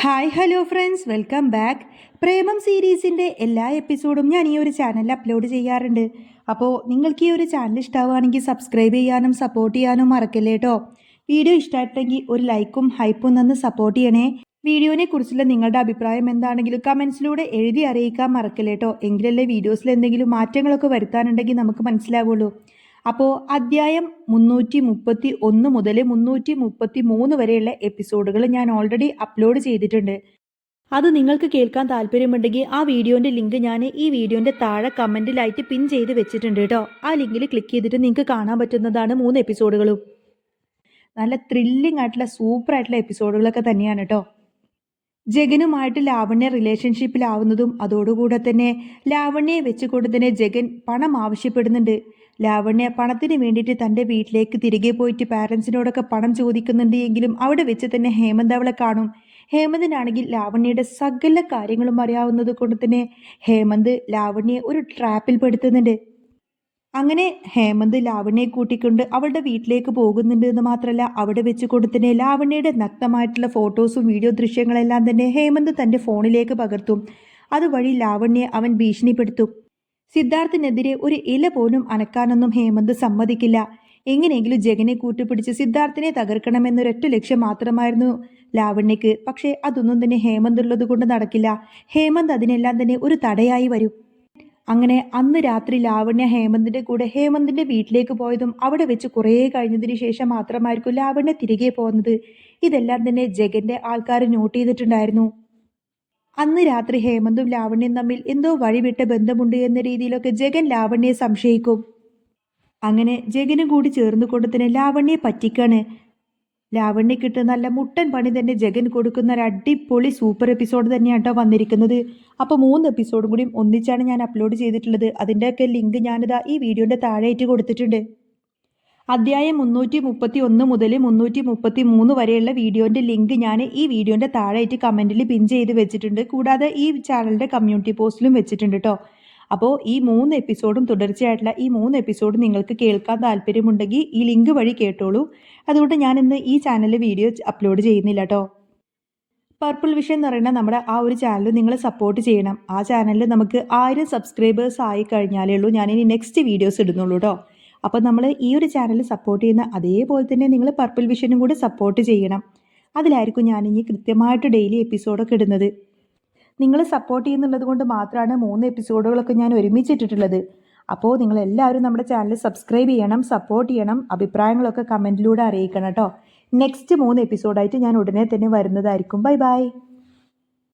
Hi hello friends welcome back Premam സീരീസിന്റെ എല്ലാ എപ്പിസോഡും ഞാൻ ഈ ഒരു ചാനലിൽ അപ്ലോഡ് ചെയ്യാറുണ്ട്. അപ്പോൾ നിങ്ങൾക്ക് ഈ ഒരു ചാനൽ ഇഷ്ടമാവുകയാണെങ്കിൽ സബ്സ്ക്രൈബ് ചെയ്യാനും സപ്പോർട്ട് ചെയ്യാനും മറക്കല്ലേ കേട്ടോ വീഡിയോ ഇഷ്ടമായിട്ടെങ്കിൽ ഒരു ലൈക്കും ഹൈപ്പും തന്ന് സപ്പോർട്ട് ചെയ്യണേ. വീഡിയോനെ കുറിച്ചുള്ള നിങ്ങളുടെ അഭിപ്രായം എന്താണെങ്കിലും കമൻസിലൂടെ എഴുതി അറിയിക്കാൻ മറക്കല്ലേ കേട്ടോ എങ്കിലല്ലേ വീഡിയോസിൽ എന്തെങ്കിലും മാറ്റങ്ങളൊക്കെ വരുത്താനുണ്ടെങ്കിൽ നമുക്ക് മനസ്സിലാവുള്ളൂ. അപ്പോൾ അദ്ധ്യായം മുന്നൂറ്റി മുപ്പത്തി ഒന്ന് മുതൽ മുന്നൂറ്റി മുപ്പത്തി മൂന്ന് വരെയുള്ള എപ്പിസോഡുകൾ ഞാൻ ഓൾറെഡി അപ്ലോഡ് ചെയ്തിട്ടുണ്ട്. അത് നിങ്ങൾക്ക് കേൾക്കാൻ താല്പര്യമുണ്ടെങ്കിൽ ആ വീഡിയോന്റെ ലിങ്ക് ഞാൻ ഈ വീഡിയോന്റെ താഴെ കമന്റിലായിട്ട് പിൻ ചെയ്ത് വെച്ചിട്ടുണ്ട് കേട്ടോ ആ ലിങ്കിൽ ക്ലിക്ക് ചെയ്തിട്ട് നിങ്ങൾക്ക് കാണാൻ പറ്റുന്നതാണ് മൂന്ന് എപ്പിസോഡുകളും. നല്ല ത്രില്ലിംഗ് ആയിട്ടുള്ള സൂപ്പർ ആയിട്ടുള്ള എപ്പിസോഡുകളൊക്കെ തന്നെയാണ് കേട്ടോ ജഗനുമായിട്ട് ലാവണ്യ റിലേഷൻഷിപ്പിലാവുന്നതും അതോടുകൂടെ തന്നെ ലാവണ്യയെ വെച്ചുകൊണ്ട് തന്നെ ജഗൻ പണം ആവശ്യപ്പെടുന്നുണ്ട്. ലാവണ്യ പണത്തിന് വേണ്ടിയിട്ട് തന്റെ വീട്ടിലേക്ക് തിരികെ പോയിട്ട് പാരൻസിനോടൊക്കെ പണം ചോദിക്കുന്നുണ്ട് എങ്കിലും അവിടെ വെച്ച് തന്നെ ഹേമന്ത് അവളെ കാണും. ഹേമന്തിനാണെങ്കിൽ ലാവണ്യയുടെ സകല കാര്യങ്ങളും അറിയാവുന്നത് കൊണ്ട് തന്നെ ഹേമന്ത് ലാവണ്യെ ഒരു ട്രാപ്പിൽ പെടുത്തുന്നുണ്ട്. അങ്ങനെ ഹേമന്ത് ലാവണ്യയെ കൂട്ടിക്കൊണ്ട് അവളുടെ വീട്ടിലേക്ക് പോകുന്നുണ്ട് എന്ന് മാത്രമല്ല അവിടെ വെച്ച് കൊടുത്തിട്ട് ലാവണ്യയുടെ നഗ്നമായിട്ടുള്ള ഫോട്ടോസും വീഡിയോ ദൃശ്യങ്ങളെല്ലാം തന്നെ ഹേമന്ത് തന്റെ ഫോണിലേക്ക് പകർത്തും. അതുവഴി ലാവണ്യെ അവൻ ഭീഷണിപ്പെടുത്തും. സിദ്ധാർത്ഥിനെതിരെ ഒരു ഇല പോലും അനക്കാനൊന്നും ഹേമന്ത് സമ്മതിക്കില്ല. എങ്ങനെയെങ്കിലും ജഗനെ കൂട്ടുപിടിച്ച് സിദ്ധാർത്ഥിനെ തകർക്കണമെന്നൊരൊറ്റ ലക്ഷ്യം മാത്രമായിരുന്നു ലാവണ്യക്ക് പക്ഷേ അതൊന്നും തന്നെ ഹേമന്ത് ഉള്ളത് കൊണ്ട് നടക്കില്ല. ഹേമന്ത് അതിനെല്ലാം തന്നെ ഒരു തടയായി വരും. അങ്ങനെ അന്ന് രാത്രി ലാവണ്യ ഹേമന്തിന്റെ കൂടെ ഹേമന്തിന്റെ വീട്ടിലേക്ക് പോയതും അവിടെ വെച്ച് കുറേ കഴിഞ്ഞതിന് ശേഷം മാത്രമായിരിക്കും ലാവണ്യ തിരികെ പോകുന്നത്. ഇതെല്ലാം തന്നെ ജഗന്റെ ആൾക്കാർ നോട്ട് ചെയ്തിട്ടുണ്ടായിരുന്നു. അന്ന് രാത്രി ഹേമന്തും ലാവണ്യം തമ്മിൽ എന്തോ വഴിവിട്ട ബന്ധമുണ്ട് എന്ന രീതിയിലൊക്കെ ജഗൻ ലാവണ്യെ സംശയിക്കും. അങ്ങനെ ജഗനും കൂടി ചേർന്നുകൊണ്ട് തന്നെ ലാവണ്യെ പറ്റിക്കാണ്. ലാവണ്യക്കിട്ട് നല്ല മുട്ടൻ പണി തന്നെ ജഗൻ കൊടുക്കുന്ന ഒരു അടിപൊളി സൂപ്പർ എപ്പിസോഡ് തന്നെയാണ് കേട്ടോ വന്നിരിക്കുന്നത്. അപ്പോൾ മൂന്ന് എപ്പിസോഡും കൂടിയും ഒന്നിച്ചാണ് ഞാൻ അപ്ലോഡ് ചെയ്തിട്ടുള്ളത്. അതിന്റെയൊക്കെ ലിങ്ക് ഞാനിതാ ഈ വീഡിയോന്റെ താഴെയായിട്ട് കൊടുത്തിട്ടുണ്ട്. അധ്യായം മുന്നൂറ്റി മുപ്പത്തി ഒന്ന് മുതൽ മുന്നൂറ്റി മുപ്പത്തി മൂന്ന് വരെയുള്ള വീഡിയോന്റെ ലിങ്ക് ഞാൻ ഈ വീഡിയോന്റെ താഴെയായിട്ട് കമന്റിൽ പിൻ ചെയ്ത് വെച്ചിട്ടുണ്ട്. കൂടാതെ ഈ ചാനലിന്റെ കമ്മ്യൂണിറ്റി പോസ്റ്റിലും വെച്ചിട്ടുണ്ട് കേട്ടോ അപ്പോൾ ഈ മൂന്ന് എപ്പിസോഡും തുടർച്ചയായിട്ടുള്ള ഈ മൂന്ന് എപ്പിസോഡും നിങ്ങൾക്ക് കേൾക്കാൻ താല്പര്യമുണ്ടെങ്കിൽ ഈ ലിങ്ക് വഴി കേട്ടോളൂ. അതുകൊണ്ട് ഞാൻ ഇന്ന് ഈ ചാനലിൽ വീഡിയോ അപ്ലോഡ് ചെയ്യുന്നില്ല കേട്ടോ. പർപ്പിൾ വിഷൻ എന്ന് പറയുന്ന നമ്മുടെ ആ ഒരു ചാനൽ നിങ്ങൾ സപ്പോർട്ട് ചെയ്യണം. ആ ചാനലിൽ നമുക്ക് ആയിരം സബ്സ്ക്രൈബേഴ്സ് ആയി കഴിഞ്ഞാലേ ഉള്ളൂ. ഞാനിനി നെക്സ്റ്റ് വീഡിയോസ് ഇടുന്നുള്ളൂ കേട്ടോ. അപ്പോൾ നമ്മൾ ഈ ഒരു ചാനൽ സപ്പോർട്ട് ചെയ്യുന്ന അതേപോലെ തന്നെ നിങ്ങൾ പർപ്പിൾ വിഷനും കൂടി സപ്പോർട്ട് ചെയ്യണം. അതിലായിരിക്കും ഞാനിനി കൃത്യമായിട്ട് ഡെയിലി എപ്പിസോഡൊക്കെ ഇടുന്നത്. നിങ്ങൾ സപ്പോർട്ട് ചെയ്യുന്നുള്ളത് കൊണ്ട് മാത്രമാണ് മൂന്ന് എപ്പിസോഡുകളൊക്കെ ഞാൻ ഒരുമിച്ചിട്ടിട്ടുള്ളത്. അപ്പോൾ നിങ്ങൾ എല്ലാവരും നമ്മുടെ ചാനൽ സബ്സ്ക്രൈബ് ചെയ്യണം സപ്പോർട്ട് ചെയ്യണം അഭിപ്രായങ്ങളൊക്കെ കമന്റിലൂടെ അറിയിക്കണം കേട്ടോ നെക്സ്റ്റ് മൂന്ന് എപ്പിസോഡായിട്ട് ഞാൻ ഉടനെ തന്നെ വരുന്നതായിരിക്കും. Bye bye